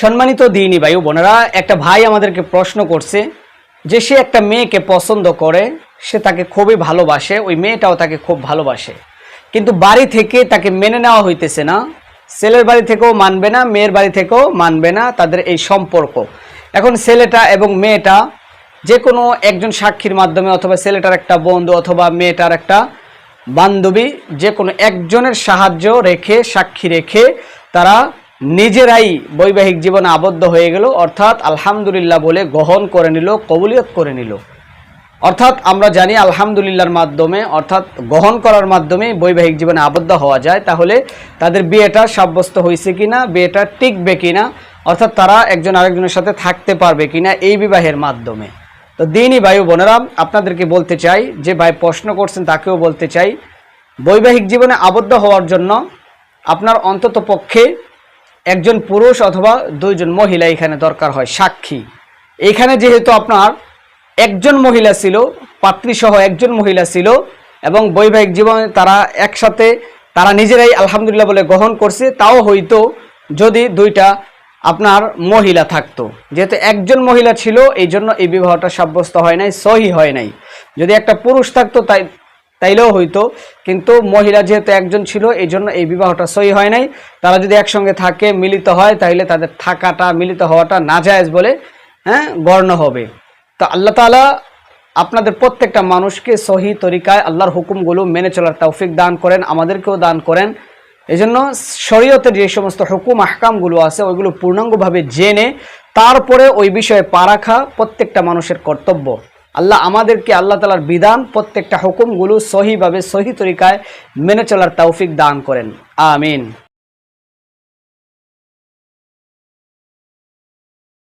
সম্মানিত দিনী ভাই বোনেরা, একটা ভাই আমাদেরকে প্রশ্ন করছে যে সে একটা মেয়েকে পছন্দ করে, সে তাকে খুবই ভালোবাসে, ওই মেয়েটাও তাকে খুব ভালোবাসে। কিন্তু বাড়ি থেকে তাকে মেনে নেওয়া হইতেছে না, ছেলের বাড়ি থেকেও মানবে না, মেয়ের বাড়ি থেকেও মানবে না তাদের এই সম্পর্ক। এখন ছেলেটা এবং মেয়েটা যে কোনো একজন সাক্ষীর মাধ্যমে অথবা ছেলেটার একটা বন্ধু অথবা মেয়েটার একটা বান্ধবী যে কোনো একজনের সাহায্য রেখে, সাক্ষী রেখে তারা নিজেরাই বৈবাহিক জীবনে আবদ্ধ হয়ে গেল, অর্থাৎ আলহামদুলিল্লাহ বলে গ্রহণ করে নিল, কবুলিয়ত করে নিল। অর্থাৎ আমরা জানি আলহামদুলিল্লাহর মাধ্যমে, অর্থাৎ গ্রহণ করার মাধ্যমে বৈবাহিক জীবনে আবদ্ধ হওয়া যায়। তাহলে তাদের বিয়েটা সাব্যস্ত হয়েছে কিনা, বিয়েটা টিকবে কিনা, অর্থাৎ তারা একজন আরেকজনের সাথে থাকতে পারবে কিনা এই বিবাহের মাধ্যমে। তো দিনই ও বোনেরা, আপনাদেরকে বলতে চাই, যে ভাই প্রশ্ন করছেন তাকেও বলতে চাই, বৈবাহিক জীবনে আবদ্ধ হওয়ার জন্য আপনার অন্তত পক্ষে একজন পুরুষ অথবা দুইজন মহিলা এখানে দরকার হয়, সাক্ষী। এখানে যেহেতু আপনার একজন মহিলা ছিল, পাত্রীসহ একজন মহিলা ছিল, এবং বৈবাহিক জীবনে তারা একসাথে, তারা নিজেরাই আলহামদুলিল্লাহ বলে গ্রহণ করছে, তাও হয়তো যদি দুইটা আপনার মহিলা থাকতো। যেহেতু একজন মহিলা ছিল এই জন্য এই বিবাহটা সাব্যস্ত হয় নাই, সহি হয় নাই। যদি একটা পুরুষ থাকতো, তাই তাইলেও হইতো কিন্তু মহিলা যেহেতু একজন ছিল এই জন্য এই বিবাহটা সহি হয় নাই। তারা যদি একসঙ্গে থাকে, মিলিত হয়, তাহলে তাদের থাকাটা, মিলিত হওয়াটা নাজায়েজ বলে হ্যাঁ গণ্য হবে। তো আল্লাহ তাআলা আপনাদের প্রত্যেকটা মানুষকে সহি তরিকায় আল্লাহর হুকুমগুলো মেনে চলার তৌফিক দান করেন, আমাদেরকেও দান করেন। এই জন্য শরীয়তের যে সমস্ত হুকুম, আহকামগুলো আছে, ওইগুলো পূর্ণাঙ্গভাবে জেনে, তারপরে ওই বিষয়ে পা রাখা প্রত্যেকটা মানুষের কর্তব্য। আল্লাহ আমাদেরকে আল্লাহ তালার বিধান, প্রত্যেকটা হুকুমগুলো সহিভাবে সহি তরিকায় মেনে চলার তৌফিক দান করেন। আমিন।